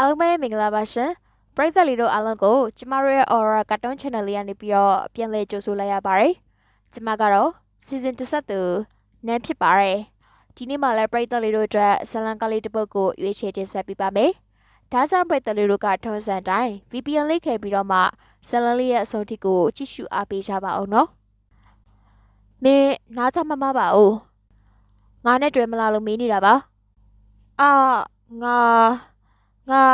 အားလုံးပဲမင်္ဂလာပါရှင်ပရိသတ်လေးတို့အားလုံးကိုကျမတို့ရဲ့ Aura Cartoon Channel လေးကနေပြီးတော့ပြန်လည်ကြိုဆိုလိုက်ရပါတယ်ကျမကတော့ Season တစ်သူနန်းဖြစ်ပါတယ်ဒီနေ့မှလည်းပရိသတ်လေးတို့အတွက်ဇလန်ကလေးတစ်ပုဒ်ကိုရွေးချယ်တင်ဆက်ပေးပါမယ်ဒါကြောင့်ပရိသတ်လေးတို့ကထုံးစံတိုင်း VPN လေးခဲ့ပြီးတော့မှဇလန်လေးရဲ့အဆုံးထိကိုကြည့်ရှုအားပေးကြပါအောင်နော်မင်းနားချမမပါဘူးငါနဲ့တွေ့မလားလို့မေးနေတာပါအာငါ ငါ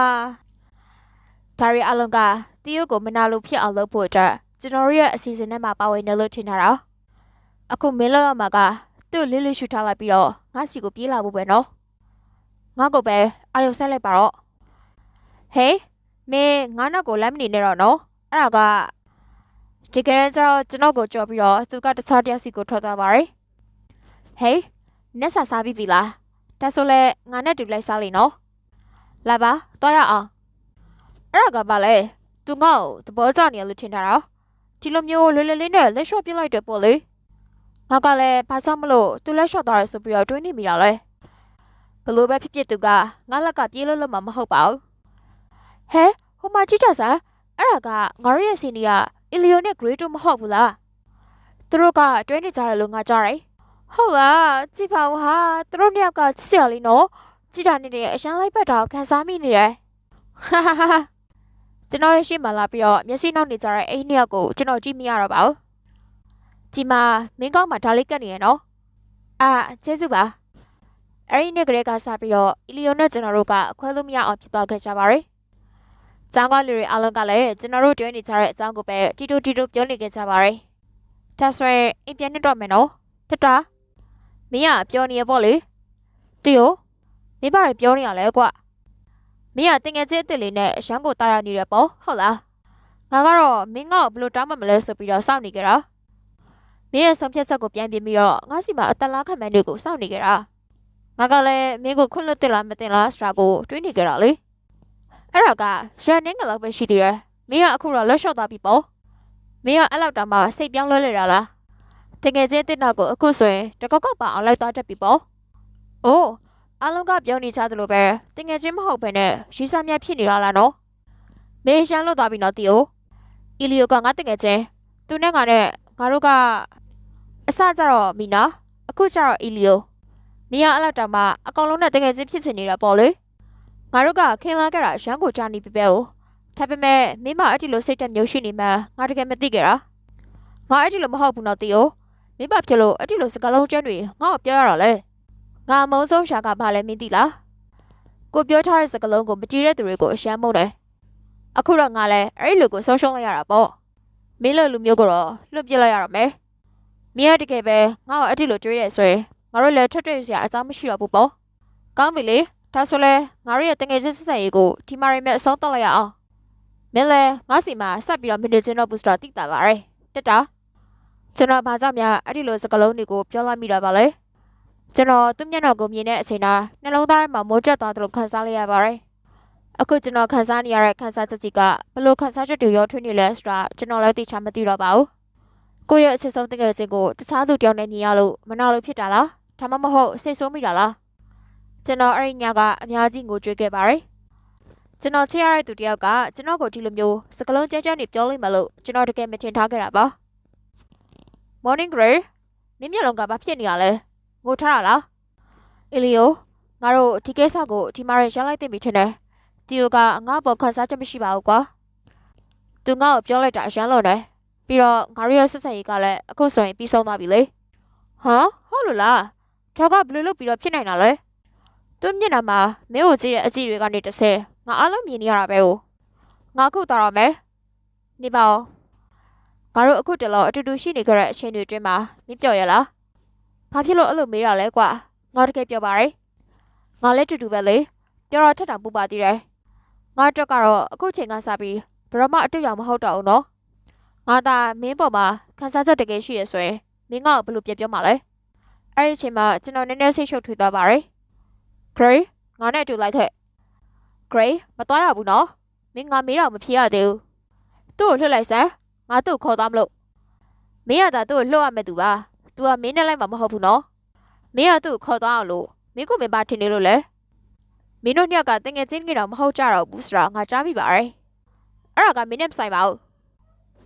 ဒါရီအလုံးကတရုတ်ကိုမနာလို့ဖြစ်အောင်လုပ်ဖို့အတွက်ကျွန်တော်ရဲ့အစီအစဉ်နဲ့မှာပါဝင်တယ်လို့ထင်တာတော့အခုမင်းလောက်ရမှာကသူ့လေးလေးရှူထားလိုက်ပြီးတော့ငါစီကိုပြေးလာဖို့ပဲနော်ငါကိုပဲအာရုံဆက်လိုက်ပါတော့ဟေးမင်းငါနောက်ကိုလမ်းမနေနဲ့တော့နော်အဲ့ဒါကဒီကနေ့ကျတော့ကျွန်တော်ကိုကြော်ပြီးတော့သူကတခြားတယောက်စီကိုထွက်သွားပါတယ်ဟေးနက်ဆာစားပြီးပြီလားဒါဆိုလဲငါနဲ့တူလိုက်စားလိမ့်နော် လာပါတော့ရအောင်အဲ့ဒါကပါလေသူငါ့ကိုသဘောကျနေရလို့ထင်တာတော့ဒီလိုမျိုးလွယ်လွယ်လေးနဲ့လက်လျှော့ပြလိုက်တယ်ပေါ့လေငါကလည်းဘာသာမလို့သူလက်လျှော့သွားရဆိုပြီးတော့တွေးနေမိတာလေဘလို့ပဲဖြစ်ဖြစ်သူကငါလက်ကပြေးလို့လို့မှမဟုတ်ပါဘူးဟဲဟိုမှာကြည့်ကြစမ်းအဲ့ဒါကငါတို့ရဲ့စီနီကအီလီယိုနဲ့ဂရေးတို့မဟုတ်ဘူးလားသူတို့ကတွဲနေကြတယ်လို့ငါကြားတယ်ဟုတ်လားကြည့်ပါဦးဟာသူတို့နှစ်ယောက်ကချစ်စရာလေးနော် ကြည့်တာနဲ့တည်းအရန်လိုက်ပတ်တာကိုခံစားမိနေတယ်ဟာဟာဟာကျွန်တော်ရဲ့ရှေ့မှာလာပြီးတော့မျက်စိနောက်နေကြတဲ့အိမ်နှစ်ယောက်ကိုကျွန်တော်ကြည့်မရတော့ပါဘူးဒီမှာမင်းကောင်းမှာဒါလေးကတ်နေရနော်အာကျေးဇူးပါအဲ့ဒီနေ့ကလေးကစပြီးတော့အီလီယိုနဲ့ကျွန်တော်တို့ကအခွဲလို့မရအောင်ဖြစ်သွားခဲ့ကြပါရယ်ကျောင်းကလူတွေအားလုံးကလည်းကျွန်တော်တို့တွဲနေကြတဲ့အကြောင်းကိုပဲတီတိုတီတိုပြောနေခဲ့ကြပါရယ်ဒါဆိုရင်အိမ်ပြန်နေတော့မယ်နော်တတမင်းကပြောနေရပေါ့လေတီယို မင်းဘာတွေပြောနေရလဲကွာမင်းကတင်ငယ်ချင်းအစ်စ်လေးနဲ့အရန်ကိုတာရနေတယ်ပေါ့ဟုတ်လားငါကတော့မင်းကဘလို့တောင်းမှမလဲဆိုပြီးတော့စောင့်နေကြတာမင်းရဲ့ဆုံးဖြတ်ချက်ကိုပြန်ပြင်ပြီးတော့ငါစီမှာအတလားခံမှန်းတွေကိုစောင့်နေကြတာငါကလည်းမင်းကိုခွင့်လွှတ်တင်လားမတင်လားဆိုတာကိုတွေးနေကြတာလေအဲ့ဒါကရန်နေငလောက်ပဲရှိသေးတယ်မင်းကအခုတော့လက်လျှော့သွားပြီပေါ့မင်းကအဲ့လောက်တောင်မှစိတ်ပြောင်းလဲနေတာလားတင်ငယ်ချင်းအစ်စ်နောက်ကိုအခုဆိုရင်တကောက်ကောက်ပါအောင်လိုက်သွားတတ်ပြီပေါ့အိုး အားလုံးကပြောနေကြသလိုပဲတငယ်ချင်းမဟုတ်ဘဲနဲ့ရီစာမြတ်ဖြစ်နေတာလားနော်မေရှန်လွတ်သွားပြီနော်တီယိုအီလီယိုကငါတငယ်ချင်းသူနဲ့ငါနဲ့ငါတို့ကအစကြတော့မီနာအခုကျတော့အီလီယိုမီယာအဲ့လောက်တောင်မှအကောင်လုံးနဲ့တငယ်ချင်းဖြစ်ချင်နေတာပေါ့လေငါတို့ကခင်လာခဲ့တာရန်ကိုကြားနေပြပဲ哦ဒါပေမဲ့မင်းမအဲ့ဒီလိုစိတ်တက်မျိုးရှိနေမှငါတကယ်မသိကြတာငါအဲ့ဒီလိုမဟုတ်ဘူးနော်တီယိုမင်းမဖြစ်လို့အဲ့ဒီလိုစကားလုံးကျန်းတွေငါ့ကိုပြောရတာလေ ငါမုံဆုံးရှာကဘာလဲမင်းသိလားကိုပြောထားတဲ့စကားလုံးကိုမကြည့်တဲ့သူတွေကိုအရှမ်းမုန်းတယ်အခုတော့ငါလဲအဲ့ဒီလူကိုဆုံးရှုံးလိုက်ရတာပေါ့မင်းလိုလူမျိုးကိုတော့လွတ်ပြစ်လိုက်ရတော့မယ်မင်းရတကယ်ပဲငါ့ကိုအဲ့ဒီလိုကြွေးတယ်ဆိုရင်ငါတို့လည်းထွက်တွေ့စရာအကြောင်းမရှိတော့ဘူးပေါ့ကောင်းပြီလေဒါဆိုလဲငါတို့ရဲ့တငယ်ချင်းဆက်ဆက်ရေးကိုဒီမာရီမဲ့အဆုံးတော့လိုက်ရအောင်မင်းလဲငါစီမှာဆက်ပြီးတော့မင်းချင်းတော့ဘူးစတာတိတာပါရယ်တက်တာကျွန်တော်ဘာကြောင့်များအဲ့ဒီလိုစကားလုံးတွေကိုပြောလိုက်မိတာပါလဲ ကျွန်တော်သူ့မျက်နှာကိုမြင်တဲ့အချိန်တိုင်းနှလုံးသားထဲမှာမိုးကျသွားသလိုခံစားလိုက်ရပါတယ်။အခုကျွန်တော်ခံစားနေရတဲ့ခံစားချက်ကြီးကဘလို့ခံစားချက်တွေရောထွေးနေလဲဆိုတာကျွန်တော်လည်းသိချမသိတော့ပါဘူး။ကိုယ့်ရဲ့အချစ်ဆုံးတကယ်ချင်းကိုတခြားသူတယောက်နဲ့မြင်ရလို့မနာလို့ဖြစ်တာလား။ဒါမှမဟုတ်စိတ်ဆိုးမိတာလား။ကျွန်တော်အဲ့ဒီညကအများကြီးငိုကြွေးခဲ့ပါတယ်။ကျွန်တော်ချစ်ရတဲ့သူတယောက်ကကျွန်တော်ကိုဒီလိုမျိုးစကလုံးကြမ်းကြမ်းနေပြောလိမ့်မလို့ကျွန်တော်တကယ်မထင်ထားခဲ့တာပါ။ Morning Gray မင်းမျက်လုံးကဘာဖြစ်နေရလဲ။ ငိုထားတာလား။အီလီယိုငါတို့ဒီကိစ္စကိုဒီမှာရရလိုက်သိပြီထင်တယ်။တီယိုကငါ့ဘောခန်းစားချက်မရှိပါဘူးကွာ။သူငါ့ကိုပြောလိုက်တာအရန်လို့တယ်။ပြီးတော့ငါတို့ရဲ့ဆက်ဆံရေးကလည်းအခုဆိုရင်ပြီးဆုံးသွားပြီလေ။ဟမ်ဟုတ်လို့လား။ဒါကဘယ်လိုလုပ်ပြီးတော့ဖြစ်နိုင်တာလဲ။သူမျက်နှာမှာမင်းကိုကြည့်တဲ့အကြည့်တွေကနေတစ်ဆယ်ငါအားလုံးမြင်နေရတာပဲ။ငါခုတော်တော့မယ်။နေပါဦး။ငါတို့အခုတလောအတူတူရှိနေကြတဲ့အချိန်တွေအတွင်းမှာမင်းပြော်ရလား။ ဘာဖြစ်လို့အဲ့လိုမေးတာလဲကွာ။ငါတကယ်ပြောပါရယ်ငါလည်းတူတူပဲလေပြောတော့ထက်တာပူပါသေးတယ်ငါအတွက်ကတော့အခုချိန်ကစပြီးဘရမအတူရောင်မဟုတ်တော့ဘူးနော်ငါသာမင်းပေါ်မှာခန်းစားချက်တကယ်ရှိရဆိုရင်မင်းကဘယ်လိုပြပြောမှာလဲအဲ့ဒီအချိန်မှာကျွန်တော်နည်းနည်းဆိတ်ရှုပ်ထွေးသွားပါရယ် Gray ငါနဲ့အတူလိုက်ခဲ့ Gray မတော်ရဘူးနော်မင်းငါမေးတော့မဖြေရသေးဘူးသူ့ကိုလှုပ်လိုက်စမ်းငါသူ့ကိုခေါ်သွားမလို့မင်းကသာသူ့ကိုလှုပ်ရမယ်သူပါ तू ကမင်းနဲ့လိုက်မှာမဟုတ်ဘူးနော်မင်းကသူ့ကိုခေါ်သွားအောင်လို့မင်းကိုမင်းပါထင်နေလို့လေမမင်းတို့ညကတငယ်ချင်းကြီးတော့မဟုတ်ကြတော့ဘူးဆိုတော့ငါကြားမိပါတယ်အဲ့ဒါကမင်းနဲ့မဆိုင်ပါဘူး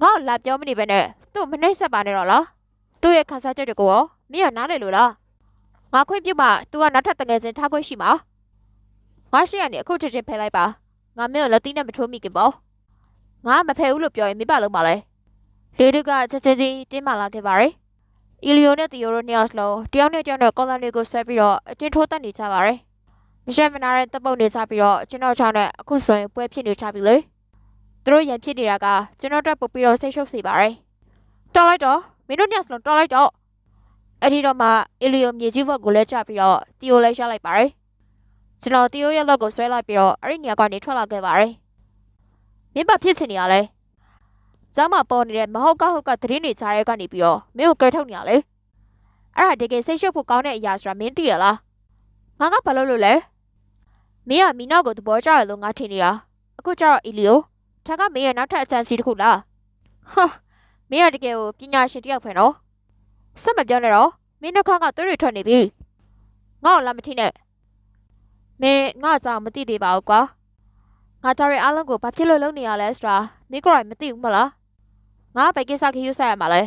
ငါ့ကိုလာပြောမနေပဲနဲ့သူ့မနှိမ့်ဆက်ပါနဲ့တော့လားသူ့ရဲ့ခန်းစားချက်တွေကိုရောမင်းကနားလေလို့လားငါခွင့်ပြုမှ तू ကနောက်ထပ်တငယ်ချင်းထားခွင့်ရှိမှာငါရှိရနေအခုချက်ချင်းဖယ်လိုက်ပါငါမင်းကိုလက်သီးနဲ့မထိုးမိခင်ပေါ့ငါမဖယ်ဘူးလို့ပြောရင်မင်းပါလို့ပါလဲလေတို့ကချက်ချင်းချင်းတင်းမာလာခဲ့ပါတယ် အီလီယိုနဲ့တီယိုတို့နှစ်ယောက်စလုံးတယောက်နဲ့တယောက်နဲ့ကော်လန်လေးကိုဆက်ပြီးတော့အတင်းထိုးတက်နေကြပါတယ်မရှက်မနာတဲ့တပ်ပုတ်နေကြပြီးတော့ကျွန်တော်ချောင်းနဲ့အခုဆိုရင်ပွဲဖြစ်နေချပြီလေသူတို့ရန်ဖြစ်နေတာကကျွန်တော်တက်ပုတ်ပြီးတော့စိတ်ရှုပ်စေပါတယ်တော်လိုက်တော့မင်းတို့နှစ်ယောက်စလုံးတော်လိုက်တော့အဲ့ဒီတော့မှအီလီယိုမြေကြီးဘက်ကိုလဲချပြီးတော့တီယိုလဲရှာလိုက်ပါတယ်ကျွန်တော်တီယိုရဲ့လက်ကိုဆွဲလိုက်ပြီးတော့အဲ့ဒီနေရာကနေထွက်လာခဲ့ပါတယ်မင်းဘာဖြစ်ချင်နေရလဲ ကျောင်းမှာပေါ်နေတဲ့မဟုတ်ကဟုတ်ကသတင်းတွေကြားရဲကနေပြီးတော့မင်းကိုကဲထုတ်နေရလေအဲ့ဒါတကယ်စိတ်ရှုပ်ဖို့ကောင်းတဲ့အရာဆိုတာမင်းသိရလားငါကဘာလို့လို့လဲမင်းကမီနောက်ကိုသဘောကျတယ်လို့ငါထင်နေတာအခုကျတော့အီလီယိုဒါကမင်းရဲ့နောက်ထပ်အကြံစီတစ်ခုလားဟာမင်းကတကယ်ကိုပညာရှင်တစ်ယောက်ပဲနော်စက်မပြောနဲ့တော့မင်းနှခါကသွေးတွေထွက်နေပြီငါ့ကိုလာမထီးနဲ့မင်းငါ့အကြောင်းမသိသေးပါဘူးကွာငါတော်ရဲ့အားလုံးကိုဘာဖြစ်လို့လုပ်နေရလဲဆိုတာမင်းကိုယ်တိုင်မသိဘူးမလား ငါဘယ်ကိစ္စခရီးဆက်ရမှာလဲ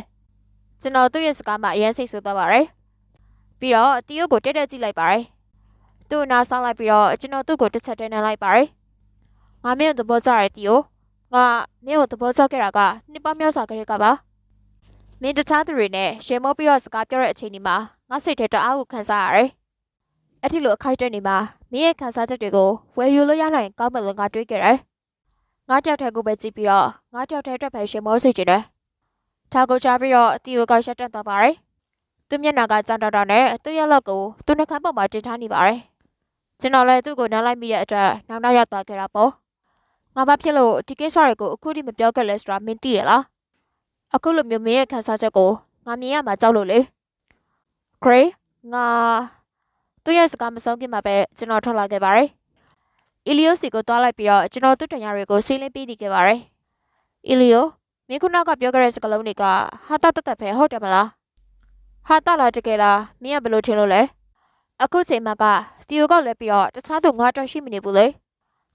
ကျွန်တော်သူ့ရဲ့စကားမှအရင်စိတ်ဆိုးသွားပါတယ်ပြီးတော့တီယိုကိုတက်တက်ကြည့်လိုက်ပါတယ်သူ့အနားဆောင်လိုက်ပြီးတော့ကျွန်တော်သူ့ကိုတစ်ချက်တဲနှမ်းလိုက်ပါတယ်ငါမင်းကိုသဘောကျတယ်တီယိုငါမင်းကိုသဘောကျခဲ့တာကနှစ်ပေါင်းများစွာကလေးကပါမင်းတခြားသူတွေနဲ့ရှေမောပြီးတော့စကားပြောတဲ့အချိန်ဒီမှာငါစိတ်ထဲတအားကိုခံစားရတယ်အဲ့ဒီလိုအခိုက်အတန့်နေမှာမင်းရဲ့ခံစားချက်တွေကိုဝယ်ယူလို့ရနိုင်ကောင်းမလို့ငါတွေးခဲ့တယ် ငါကြောက်တဲ့ကိုပဲကြည့်ပြီးတော့ငါကြောက်တဲ့အတွက်ပဲရှေမောစေချင်တယ်ဒါကိုကြားပြီးတော့တီယိုကရှက်တက်သွားပါတယ်သူမျက်နှာကကြောင်တောက်တောက်နဲ့သူ့ရဲ့လက်ကိုသူနှကမ်းပေါ်မှာတင်ထားနေပါတယ်ကျွန်တော်လည်းသူ့ကိုနားလိုက်မိတဲ့အတွက်နောက်နောက်ရောက်သွားခဲ့တာပေါ့ငါဘာဖြစ်လို့ဒီကိစ္စတွေကိုအခုထိမပြောခဲ့လဲဆိုတာမင်းသိရလားအခုလိုမျိုးမင်းရဲ့ခံစားချက်ကိုငါမြင်ရမှာကြောက်လို့လေဂရေးငါသူ့ရဲ့စကားမဆုံးခင်မှာပဲကျွန်တော်ထွက်လာခဲ့ပါတယ် အီလီယိုစီကိုတွားလိုက်ပြီးတော့ကျွန်တော်သူ့တညာတွေကိုဆေးလင်းပေးနေခဲ့ပါတယ်အီလီယိုမင်းခုနကပြောခဲ့တဲ့စကားလုံးတွေကဟာတာတက်တက်ပဲဟုတ်တယ်မလားဟာတာလားတကယ်လားမင်းကဘယ်လိုထင်လို့လဲအခုချိန်မှာကတီယိုကလည်းပြီးတော့တခြားသူငါတော့ရှိမနေဘူးလေ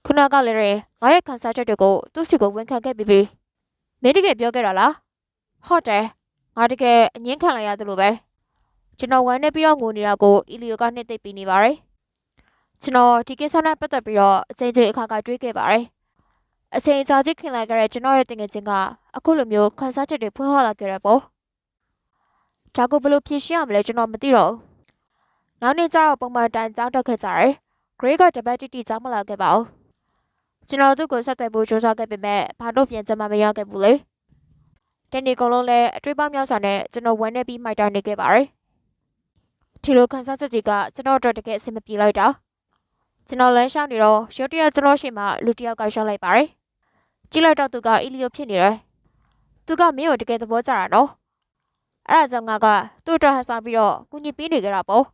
ခုနကလည်းငါရဲ့ခံစားချက်တွေကိုသူ့စီကိုဝန်ခံခဲ့ပြီးပြီမင်းတကယ်ပြောခဲ့တာလားဟုတ်တယ်ငါတကယ်အငင်းခံလိုက်ရတယ်လို့ပဲကျွန်တော်ဝမ်းနေပြီးတော့ငိုနေတာကိုအီလီယိုကနှစ်သိပ်ပြီးနေပါတယ် ကျွန်တော်ဒီကိစ္စနဲ့ပတ်သက်ပြီးတော့အချိန်ချင်းအခါခါတွေးခဲ့ပါတယ်အချိန်စာကြည့်ခင်လိုက်ကြတဲ့ကျွန်တော်ရဲ့တငယ်ချင်းကအခုလိုမျိုးခန်းစားချက်တွေဖွင့်ဟောလာခဲ့ရပေါ့ဒါကိုဘယ်လိုဖြေရှင်းရမလဲကျွန်တော်မသိတော့ဘူးနောက်နေ့ကျတော့ပုံမှန်တိုင်းကြောင်းတက်ခဲ့ကြတယ်ဂရေးကတပတ်တိတိကြောင်းမလာခဲ့ပါဘူးကျွန်တော်သူ့ကိုဆက်သွယ်ဖို့ကြိုးစားခဲ့ပေမဲ့ဘာလို့ပြန်ကြမှာမရခဲ့ဘူးလေတနေ့ကုန်လုံးလည်းအတွေ့အပေါင်းများစွာနဲ့ကျွန်တော်ဝမ်းနေပြီးမိုက်တာနေခဲ့ပါတယ်ဒီလိုခန်းစားချက်တွေကကျွန်တော်တို့တကယ်အဆင်မပြေလိုက်တာ ကျွန်တော်လမ်းလျှောက်နေတော့ရုတ်တရက်ကျွန်တော်ရှိမှလူတစ်ယောက်ကရှောက်လိုက်ပါတယ်ကြည့်လိုက်တော့သူကအီလီယိုဖြစ်နေတယ်သူကမင်းကိုတကယ်သဘောကျတာနော်အဲ့ဒါကြောင့်ငါကသူ့အတွက်ဟန်ဆောင်ပြီးတော့ကူညီပေးနေကြတာပေါ့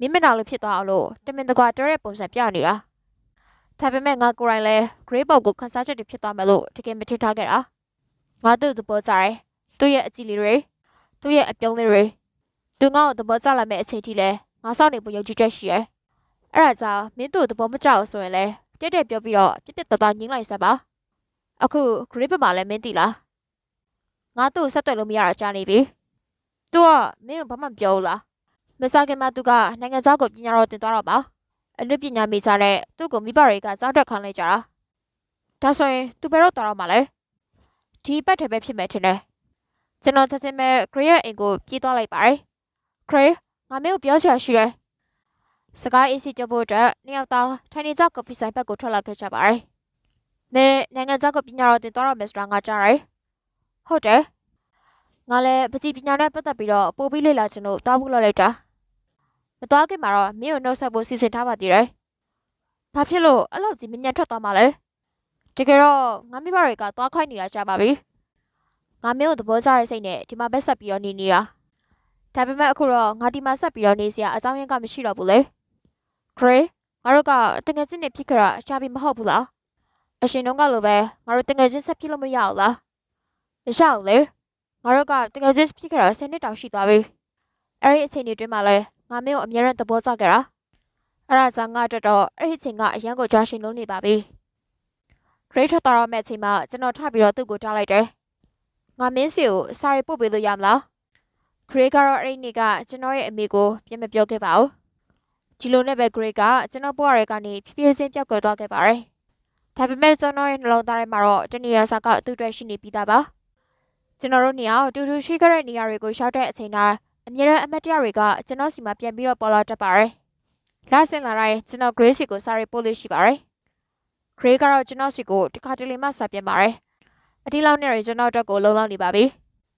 မင်းမနာလို့ဖြစ်သွားအောင်လို့တမင်တကွာတော်ရဲ့ပုံစံပြနေတာဒါပေမဲ့ငါကိုယ်တိုင်လဲ grade ပေါက်ကိုခန်းစားချက်တွေဖြစ်သွားမယ်လို့တကယ်မထင်ထားခဲ့တာငါသူ့သဘောကျတယ်သူ့ရဲ့အကြည့်လေးတွေသူ့ရဲ့အပြုံးလေးတွေသူငါ့ကိုသဘောကျလာမဲ့အချိန်ထိလဲငါစောင့်နေဖို့ယုံကြည်ချက်ရှိတယ် အဲ့ဒါကြောင့်မင်းတို့သဘောမကျအောင်ဆိုရင်လဲတက်တက်ပြောပြီးတော့ပြပြတတညင်းလိုက်စမ်းပါအခု grade မှာလဲမင်းသိလားငါသူ့ကိုဆက်သွယ်လို့မရတာကြားနေပြီသူကမင်းကိုဘာမှမပြောဘူးလားမစားခင်မှာသူကနိုင်ငံသားကိုပညာတော်တင်သွားတော့ပါအနုပညာမိကြတဲ့သူ့ကိုမိဘတွေကစောင့်တက်ခိုင်းလိုက်ကြတာဒါဆိုရင်သူဘယ်တော့တော်တော့မှာလဲဒီပတ်ထဲပဲဖြစ်မယ်ထင်တယ်ကျွန်တော်ချက်ချင်းပဲ Gray ရဲ့အိမ်ကိုပြေးသွားလိုက်ပါတယ် Gray ငါမင်းကိုပြောချင်ရှိတယ် စကားအေးစီပြောဖို့အတွက်နှစ်ယောက်သားထိုင်နေကြကော်ဖီဆိုင်ဘက်ကိုထွက်လာခဲ့ကြပါတယ်မင်းနိုင်ငံသားကိုပညာတော်တင်သွားတော့မယ်ဆိုတာငါကြားတယ်ဟုတ်တယ်ငါလည်းပကြီးပညာနဲ့ပတ်သက်ပြီးတော့ပို့ပြီးလေ့လာချင်လို့တောင်းဖို့လုပ်လိုက်တာမသွားခင်မှာတော့မင်းကိုနှုတ်ဆက်ဖို့စီစဉ်ထားပါသေးတယ်ဘာဖြစ်လို့အဲ့လိုကြီးမြညံထွက်သွားမှာလဲတကယ်တော့ငါမိဘတွေကသွားခိုင်းနေတာရှားပါပြီငါမင်းကိုသဘောကျတဲ့စိတ်နဲ့ဒီမှာပဲဆက်ပြီးတော့နေနေတာဒါပေမဲ့အခုတော့ငါဒီမှာဆက်ပြီးတော့နေစရာအကြောင်းရင်းကမရှိတော့ဘူးလေ ဂရေးငါတို့ကတကယ်ချင်းနေဖြစ်ကြတာရှားပြီးမဟုတ်ဘူးလားအရှင်တို့ကလိုပဲငါတို့တကယ်ချင်းဆက်ဖြစ်လို့မရဘူးလားမရဘူးလေငါတို့ကတကယ်ချင်းဖြစ်ကြတာ10နှစ်တောင်ရှိသွားပြီအဲ့ဒီအချိန်တွေတွင်းမှာလဲငါမင်းကိုအမြဲတမ်းသဘောကျခဲ့တာအဲ့ဒါဆိုငါတော်တော်အဲ့ဒီအချိန်ကအရန်ကိုကြာရှည်လုံးနေပါပြီဂရိတ်ထွက်သွားတော့မဲ့အချိန်မှာကျွန်တော်ထပ်ပြီးတော့သူ့ကိုထားလိုက်တယ်ငါမင်းစီကိုစာရီပို့ပေးလို့ရမလားဂရိတ်ကတော့အဲ့ဒီနေ့ကကျွန်တော်ရဲ့အမေကိုပြန်မပြောခဲ့ပါဘူး ဒီလိုနဲ့ပဲဂရိတ်ကကျွန်တော်ဘွားရဲကနေဖြည်းဖြည်းချင်းပြောက်ကွယ်သွားခဲ့ပါတယ်ဒါပေမဲ့ကျွန်တော်ရဲ့နှလုံးသားထဲမှာတော့တနည်းအားစကသူ့အတွက်ရှိနေပြီးသားပါကျွန်တော်တို့နေရာတူတူရှိခဲ့တဲ့နေရာတွေကိုရှောက်တဲ့အချိန်တိုင်းအမြဲတမ်းအမတ်တရားတွေကကျွန်တော်စီမှာပြန်ပြီးတော့ပေါ်လာတတ်ပါတယ်။လဆင်လာတိုင်းကျွန်တော် Grace ကိုစာရေးပို့လို့ရှိပါတယ်။ Grace ကတော့ကျွန်တော်စီကိုတခါတလေမှစာပြန်ပါတယ်။အဒီလောက်နဲ့ကျွန်တော်အတွက်ကိုလုံလောက်နေပါပြီ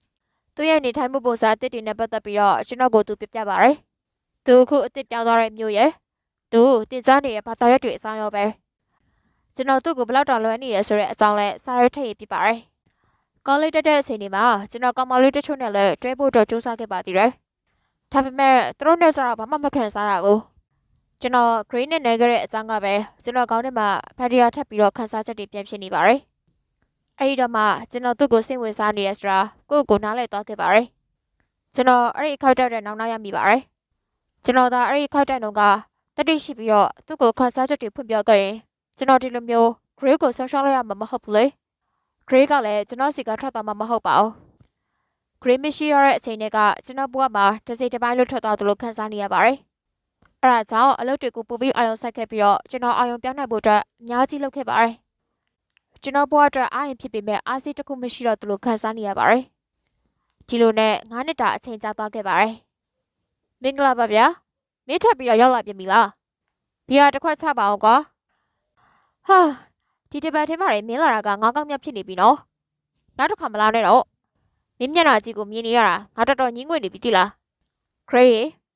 ။သူ့ရဲ့နေထိုင်မှုပုံစံအသစ်တွေနဲ့ပတ်သက်ပြီးတော့ကျွန်တော်ကိုသူပြပြပါတယ်။ သူအခုအသစ်ပြောင်းသွားတဲ့မျိုးရဲ့သူတင်စားနေတဲ့ဘာသာရပ်တွေအကြောင်းရောပဲ။ကျွန်တော်သူ့ကိုဘယ်လောက်တောင်လွယ်နေရဆိုတဲ့အကြောင်းလဲစာရေးထည့်ရပြပါတယ်။ကောင်းလေးတက်တဲ့အချိန်ဒီမှာကျွန်တော်ကောင်မလေးတချို့နဲ့လည်းတွဲဖို့တော့စူးစမ်းခဲ့ပါသေးတယ်။ဒါပေမဲ့သူတို့နဲ့ဆိုတော့ဘာမှမခံစားရဘူး။ကျွန်တော် green နဲ့နေခဲ့တဲ့အကြောင်းကပဲကျွန်တော်ကောင်းထဲမှာဖတ်ရီယာထပ်ပြီးတော့ခန်းစားချက်တွေပြန်ဖြစ်နေပါတယ်။အဲဒီတော့မှကျွန်တော်သူ့ကိုစိတ်ဝင်စားနေရဆိုတာကိုယ့်ကိုယ်နားလည်သွားခဲ့ပါတယ်။ကျွန်တော်အဲ့ဒီခောက်တက်တဲ့နောက်နောက်ရမိပါတယ်။ ကျွန်တော်သာအဲ့ဒီခောက်တက်တုန်းကတတိရှိပြီးတော့သူ့ကိုခန်းစားချက်တွေဖွင့်ပြခဲ့ရင်ကျွန်တော်ဒီလိုမျိုး grey ကိုဆောင်းရှောင်းလိုက်ရမှာမဟုတ်ဘူးလေ။ grey ကလည်းကျွန်တော်စီကထွက်သွားမှာမဟုတ်ပါဘူး။ grey မရှိရတဲ့အချိန်တွေကကျွန်တော်ဘဝမှာတစ်စိတ်တစ်ပိုင်းလွတ်ထွက်သွားသလိုခံစားနေရပါတယ်။အဲဒါကြောင့်အလုပ်တွေကိုပို့ပြီးအာရုံစိုက်ခဲ့ပြီးတော့ကျွန်တော်အာရုံပြောင်းနိုင်ဖို့အတွက်အများကြီးလုပ်ခဲ့ပါတယ်။ကျွန်တော်ဘဝအတွက်အားရင်ဖြစ်ပေမဲ့အားစိတ်တစ်ခုမရှိတော့သလိုခံစားနေရပါတယ်။ဒီလိုနဲ့9နှစ်တာအချိန်ကြာသွားခဲ့ပါတယ်။ မင်္ဂလာပါဗျာ။မင်းထပ်ပြီးတော့ရောက်လာပြန်ပြီလား။ဘီယာတစ်ခွက်ချပါအောင်ကွာ။ဟာဒီတစ်ပတ်ထဲမှာမင်းလာတာကငါးကောင်းမြတ်ဖြစ်နေပြီနော်။နောက်တစ်ခါမလာနဲ့တော့။မင်းမျက်နှာကြီးကိုမြင်နေရတာငါတော်တော်ညှင်းငွေနေပြီတိလား။ Gray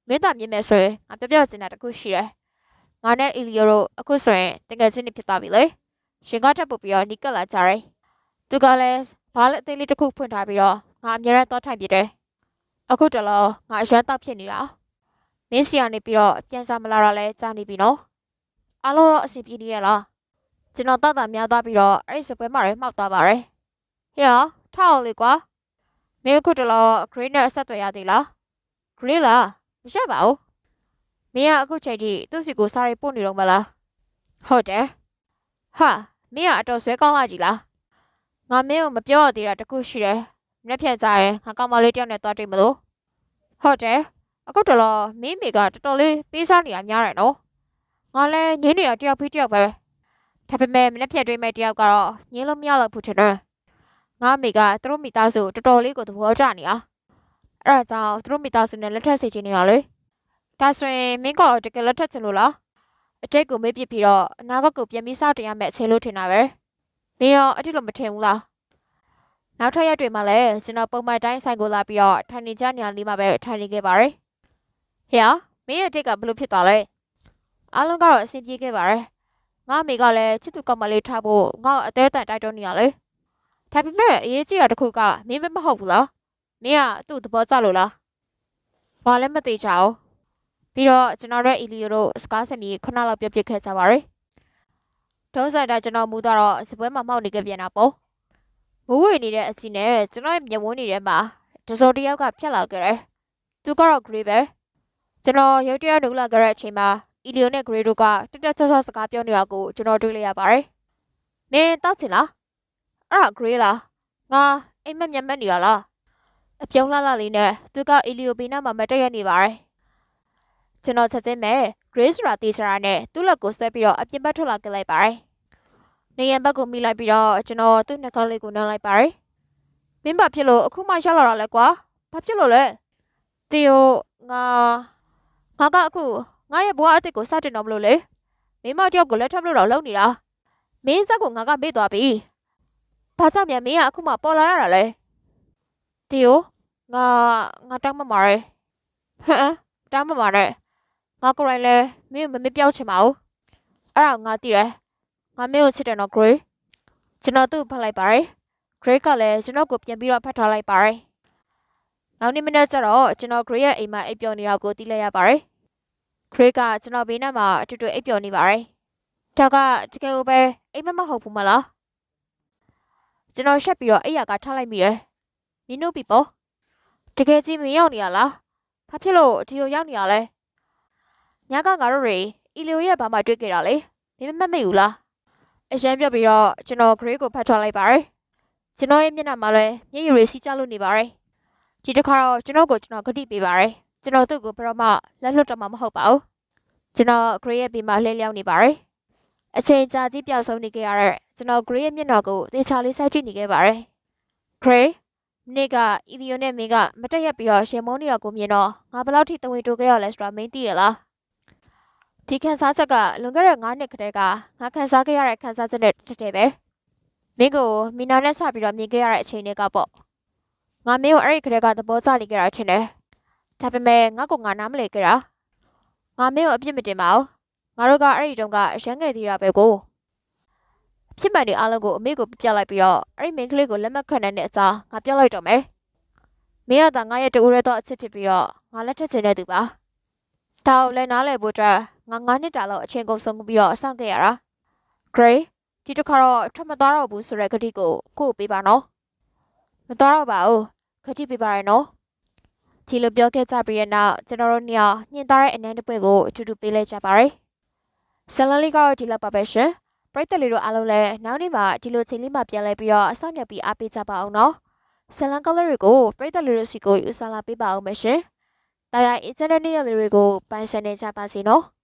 မင်းသားမြင်မဲ့ဆိုရင်ငါပြောပြချင်တာတခုရှိတယ်။ငါနဲ့အီလီယိုတို့အခုဆိုရင်တကယ်ချင်းနေဖြစ်သွားပြီလေ။ရှင်ကထပ်ပုတ်ပြီးတော့နီကက်လာကြတယ်။သူကလည်းဘားလက်အသေးလေးတစ်ခုဖွင့်ထားပြီးတော့ငါအမြဲတမ်းတော့ထိုင်ပြတယ်။ အခုတလောငါအရွမ်းတော့ဖြစ်နေတာ။မင်းစီကနေပြီးတော့ပြန်စားမလာတော့လဲကြားနေပြီနော်။အားလုံးအဆင်ပြေနေရလား။ကျွန်တော်တော့တာများသွားပြီးတော့အဲ့ဒီစပွဲမှာလည်းမှောက်သွားပါတယ်။ဟေ့ထောက်အောင်လေကွာ။မင်းအခုတလော green နဲ့အဆက်သွယ်ရသေးလား။ green လားမရှက်ပါဘူး။မင်းကအခုချိန်ထိသူ့စီကိုစားရီပို့နေတော့မလား။ဟုတ်တယ်။ဟာမင်းကအတော်ဆွဲကောင်းလာကြီးလား။ငါမင်းကိုမပြောရသေးတာတခုရှိတယ်။ မျက်ဖြတ်စားရင်ငါကောင်မလေးတယောက်နဲ့သွားတွေ့မလို့။ဟုတ်တယ်။အခုတလောမင်းမိကတော်တော်လေးပေးစားနေတာများတယ်နော်။ငါလည်းညင်းနေတာတယောက်ဖိတယောက်ပဲ။ဒါပေမဲ့မျက်ဖြတ်တွေးမဲ့တယောက်ကတော့ညင်းလို့မရတော့ဘူးထင်တယ်။ငါမိကသူတို့မိသားစုတော်တော်လေးကိုသဘောကျနေတာ။အဲ့ဒါကြောင့်သူတို့မိသားစုနဲ့လက်ထပ်စေချင်နေတာလေ။ဒါဆိုရင်မင်းကတော့တကယ်လက်ထပ်ချင်လို့လား။အတိတ်ကိုမေ့ပစ်ပြီးတော့အနာဂတ်ကိုပြန်ပြီးစတင်ရမယ့်အချိန်လို့ထင်တာပဲ။မင်းရောအဲ့ဒီလိုမထင်ဘူးလား။ နောက်ထပ်ရက်တွေမှာလည်းကျွန်တော်ပုံမှန်တိုင်းဆိုင်ကိုလာပြီးတော့ထိုင်နေကြနေရလေးမှာပဲထိုင်နေခဲ့ပါတယ်။ဟေ့မင်းရဲ့အတိတ်ကဘယ်လိုဖြစ်သွားလဲ။အားလုံးကတော့အဆင်ပြေခဲ့ပါတယ်။ငါအမေကလည်းချစ်သူကောင်းမလေးထားဖို့ငါ့ကိုအသေးအတန်တိုက်တွန်းနေရလေ။ဒါပေမဲ့အရေးကြီးတာတစ်ခုကမင်းပဲမဟုတ်ဘူးလား။မင်းကသူ့သဘောကျလို့လား။ဘာလည်းမသိကြဘူး။ပြီးတော့ကျွန်တော်တို့အီလီယိုတို့စကားဆက်ပြီးခဏလောက်ပြပြခဲ့ကြပါရယ်။ထုံးစံတိုင်းကျွန်တော်မူတော့စပွဲမှာမောက်နေခဲ့ပြန်တာပေါ့။ မူးဝေနေတဲ့အစီနဲ့ကျွန်တော်ရဲ့မျက်ဝန်းနေတဲ့မှာတစောတယောက်ကဖြတ်လာခဲ့တယ်။သူကတော့ grey ပဲ။ကျွန်တော်ရုတ်တရက်လုံလာခဲ့တဲ့အချိန်မှာအီလီယိုနဲ့ grey တို့ကတက်တက်ဆဆစကားပြောနေတာကိုကျွန်တော်တွေ့လိုက်ရပါတယ်။မင်းတောက်ချင်လား။အဲ့ဒါ grey လား။ငါအိမ်မက်မျက်မှတ်နေရလား။အပြုံးလှလှလေးနဲ့သူကအီလီယိုဘေးနားမှာမတက်ရနေပါတယ်။ကျွန်တော်ချက်ချင်းမဲ့ Grace ရာတေးချရာနဲ့သူ့လက်ကိုဆွဲပြီးတော့အပြင်ဘက်ထွက်လာခဲ့လိုက်ပါတယ်။ နေရန်ဘက်ကိုမိလိုက်ပြီးတော့ကျွန်တော်သူ့နှာခေါင်းလေးကိုနှောင်းလိုက်ပါတယ်။မင်းဘာဖြစ်လို့အခုမှရောက်လာတာလဲကွာ။ဘာဖြစ်လို့လဲ။တီယိုငါငါကအခုငါရဲ့ဘဝအစ်စ်ကိုစတင်တော့မလို့လေ။မိမတယောက်ကိုလက်ထပ်လို့တော့လုံနေတာ။မင်းစက်ကိုငါကမေ့သွားပြီ။ဘာကြောင့်မြန်မင်းကအခုမှပေါ်လာရတာလဲ။တီယိုငါငါတောင်းမမာရဲဟမ်တောင်းမမာရဲငါကိုယ်တိုင်လဲမင်းကိုမမေ့ပြောက်ချင်ပါဘူးအဲ့ဒါငါသိတယ် ငါမင်းကိုချစ်တယ်နော် Gray ကျွန်တော်သူ့ဖတ်လိုက်ပါတယ် Gray ကလည်းကျွန်တော်ကိုပြန်ပြီးတော့ဖတ်ထားလိုက်ပါတယ်နောက်နေ့မနေ့ကျတော့ကျွန်တော် Gray ရဲ့အိမ်မှာအိပ်ပျော်နေတာကိုသိလိုက်ရပါတယ် Gray ကကျွန်တော်ဘေးနားမှာအတူတူအိပ်ပျော်နေပါတယ်ဒါကတကယ်ကိုပဲအိမ်မမဟုတ်ဘူးမလားကျွန်တော်ရှက်ပြီးတော့အိယာကထားလိုက်မိရယ်မင်းတို့ပြီပေါ့တကယ်ကြီးမရောက်နေရလားဘာဖြစ်လို့ဒီလိုရောက်နေရလဲညကငါတို့တွေအီလီယိုရဲ့ဘာမှတွေ့ကြတာလေမင်းမမှတ်မိဘူးလား အရှမ်းပြတ်ပြီးတော့ကျွန်တော် grade ကိုဖတ်ထွက်လိုက်ပါတယ်ကျွန်တော်ရဲ့မျက်နှာမှာလည်းမျက်ရည်တွေစီးကျလို့နေပါတယ်ဒီတစ်ခါတော့ကျွန်တော်ကိုကျွန်တော်ဂတိပေးပါတယ်ကျွန်တော်သူ့ကိုဘယ်တော့မှလက်လွတ်တော့မှာမဟုတ်ပါဘူးကျွန်တော် grade ရဲ့ပြီးမှလှည့်လျောင်းနေပါတယ်အချိန်ကြာကြီးပြောက်ဆုံးနေခဲ့ရတဲ့ကျွန်တော် grade ရဲ့မျက်နှာကိုသေချာလေးစိုက်ကြည့်နေခဲ့ပါတယ် grade နေ့ကအီလီယိုနဲ့မင်းကမတက်ရက်ပြီးတော့ရှင်မုန်းနေတာကိုမြင်တော့ငါဘယ်လောက်ထိတဝင်းတိုးခဲ့ရလဲဆိုတာမင်းသိရလား ဒီခန်းစားချက်ကလွန်ခဲ့တဲ့9နှစ်ခတည်းကငါခန်းစားခဲ့ရတဲ့ခန်းစားချက်နဲ့တစ်တည်းပဲမင်းကိုမီနာနဲ့စပြီးတော့မြင်ခဲ့ရတဲ့အချိန်တွေကပေါ့ငါမင်းကိုအဲ့ဒီခတည်းကသဘောကျနေကြတာထင်တယ်ဒါပေမဲ့ငါကငါနားမလဲကြတာငါမင်းကိုအပြစ်မတင်ပါဘူးငါတို့ကအဲ့ဒီတုန်းကအရန်ငယ်သေးတာပဲကိုဖြစ်မှန်တဲ့အားလုံးကိုအမေကိုပြပြလိုက်ပြီးတော့အဲ့ဒီမင်းကလေးကိုလက်မခံနိုင်တဲ့အစားငါပြောလိုက်တော့မယ်မင်းကသာငါရဲ့တူရဲတော့အချစ်ဖြစ်ပြီးတော့ငါလက်ထက်ချင်တဲ့သူပါ။ ဒါကိုလည်းနားလည်ဖို့အတွက်ငါငါနှစ်တာလောက်အချိန်ကုန်ဆုံးပြီးတော့အဆောင်ခဲ့ရတာ။ Gray ဒီတစ်ခါတော့ထွက်မသွားတော့ဘူးဆိုတဲ့ဂတိကိုကို့ကိုပေးပါနော်။မသွားတော့ပါဘူး။ဂတိပေးပါရနော်။ဒီလိုပြောခဲ့ကြပြီးတဲ့နောက်ကျွန်တော်တို့နှစ်ယောက်ညှင်သားတဲ့အနမ်းတစ်ပွဲကိုအတူတူပေးလိုက်ကြပါရယ်။ဆလန်လေးကတော့ဒီလောက်ပါပဲရှင်။ပရိသတ်လေးတို့အားလုံးလည်းနောက်နေ့မှာဒီလိုချိန်လေးမှာပြန်လဲပြီးတော့အဆောင် nhập ပြီးအားပေးကြပါအောင်နော်။ဆလန်ကလရီကိုပြည်သက်လူတွေစီကိုယူဆလာပေးပါအောင်မရှင်။ တာယာအင်ဂျင်နီယာတွေကိုပိုင်ဆိုင်နေကြပါစေနော်။